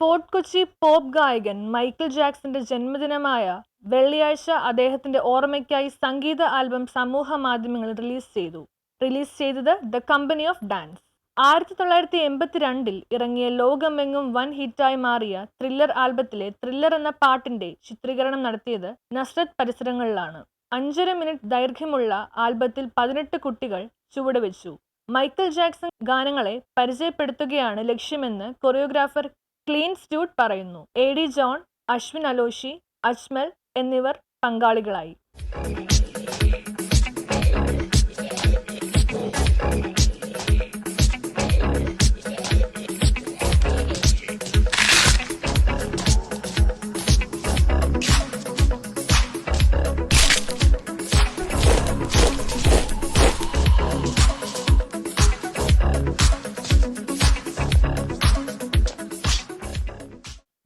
Fort Kochi pop ഗായകൻ Michael ജാക്സന്റെ ജന്മദിനമായ വെള്ളിയാഴ്ച അദ്ദേഹത്തിന്റെ ഓർമ്മയ്ക്കായി സംഗീത ആൽബം സമൂഹ മാധ്യമങ്ങളിൽ റിലീസ് ചെയ്തു. റിലീസ് ചെയ്തത് ദ കമ്പനി ഓഫ് ഡാൻസ്. ആയിരത്തി തൊള്ളായിരത്തി എൺപത്തിരണ്ടിൽ ഇറങ്ങിയ ലോകമെങ്ങും വൻ ഹിറ്റായി മാറിയ ത്രില്ലർ ആൽബത്തിലെ ത്രില്ലർ എന്ന പാട്ടിന്റെ ചിത്രീകരണം നടത്തിയത് നസ്രത് പരിസരങ്ങളിലാണ്. അഞ്ചര മിനിറ്റ് ദൈർഘ്യമുള്ള ആൽബത്തിൽ പതിനെട്ട് കുട്ടികൾ ചുവടുവെച്ചു. മൈക്കിൾ ജാക്സൺ ഗാനങ്ങളെ പരിചയപ്പെടുത്തുകയാണ് ലക്ഷ്യമെന്ന് കൊറിയോഗ്രാഫർ ക്ലീൻ സ്റ്റ്യൂട്ട് പറയുന്നു. A D John Ashwin Aloshy Ajmal എന്നിവർ പങ്കാളികളായി.